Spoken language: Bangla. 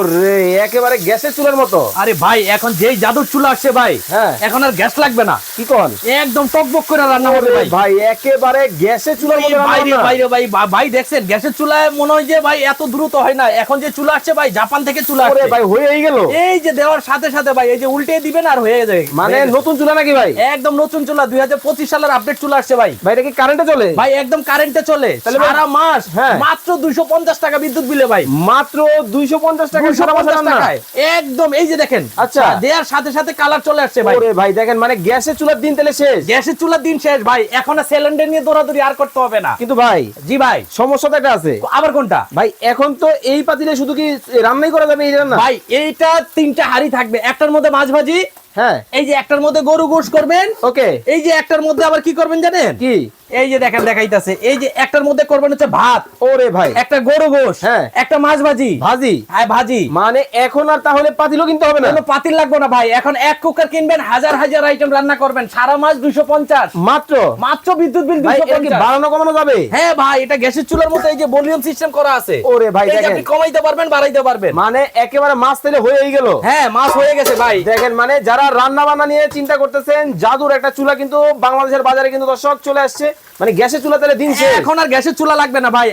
ওরে একেবারে গ্যাসের চুলার মতো। আরে ভাই এখন যেই জাদুর চুলা আসছে ভাই হ্যাঁ। এখন আর গ্যাস লাগবে না। কি কন? একদম টকবক করে রান্না হবে ভাই। ভাই একেবারে গ্যাসের চুলার মতো বাইরে। বাইরে ভাই ভাই দেখছেন গ্যাসের চুলায় মনে হয় যে ভাই এত দ্রুত হয় না। এখন যে চুলা আসছে ভাই জাপান থেকে চুলা আসছে। ভাই হয়েই গেল। এই যে দেওয়ার সাথে সাথে ভাই এই যে উল্টে দিবেন আর হয়ে যায়। মানে নতুন চুলা নাকি ভাই? একদম নতুন চুলা দুই হাজার পঁচিশ সালের আপডেট চুলা আসছে ভাই। ভাই এটা কি কারেন্টে চলে? ভাই একদম কারেন্টে চলে। তাহলে সারা মাস হ্যাঁ। মাত্র দুইশো পঞ্চাশ টাকা বিদ্যুৎ বিলে ভাই। মাত্র দুইশো পঞ্চাশ টাকা সারা 250 রান্না টাকায়। একদম এই যে দেখেন আচ্ছা। দেওয়ার সাথে সাথে কালার চলে আসছে ভাই। ওরে ভাই দেখেন মানে গ্যাসের চুলার দিন তাহলে শেষ। গ্যাসের চুলার দিন শেষ ভাই। এখন সিলিন্ডার নিয়ে দৌড়াদৌড়ি আর করতে হবে না। কিন্তু ভাই জি ভাই। সমস্যা একটা আছে। আবার কোনটা? ভাই এখন তো এই পাতিলে শুধু কি রান্নাই করা যাবে এই রান্না? ভাই এইটা তিনটা হাড়ি থাকবে। একটার মধ্যে মাছ ভাজি হ্যাঁ। এই যে একটার মধ্যে গরু গোশ করবেন ওকে। এই যে একটার মধ্যে আবার কি করবেন জানেন? কি? এই যে দেখেন দেখাইতাছে। এই যে একটার মধ্যে করবেন হচ্ছে ভাত। ওরে ভাই। একটা গরু গোশ হ্যাঁ। একটা মাছ ভাজি। ভাজি। হ্যাঁ ভাজি। মানে এখন আর তাহলে পাতিলও কিনতে হবে না? কোনো পাতিল লাগবে না ভাই। এখন এক কুকার কিনবেন হাজার হাজার আইটেম রান্না করবেন। সারা মাস দুইশো পঞ্চাশ। মাত্র? মাত্র বিদ্যুৎ বিল বাড়ানো কমানো যাবে? হ্যাঁ ভাই এটা গ্যাসের চুলার মতো এই যে ভলিউম সিস্টেম করা আছে। ওরে ভাই দেখেন। আপনি কমাইতে পারবেন বাড়াইতে পারবেন। মানে একেবারে মাছ তেলে হয়েই গেল। হ্যাঁ মাছ হয়ে গেছে ভাই। দেখেন মানে যারা রান্না বান্না নিয়ে চিন্তা করতেছেন জাদুর একটা চুলা কিন্তু বাংলাদেশের বাজারে কিন্তু দর্শক চলে আসছে। মানে গ্যাসের চুলা তাহলে দিন শেষ। এখন আর গ্যাসের চুলা লাগবে না ভাই।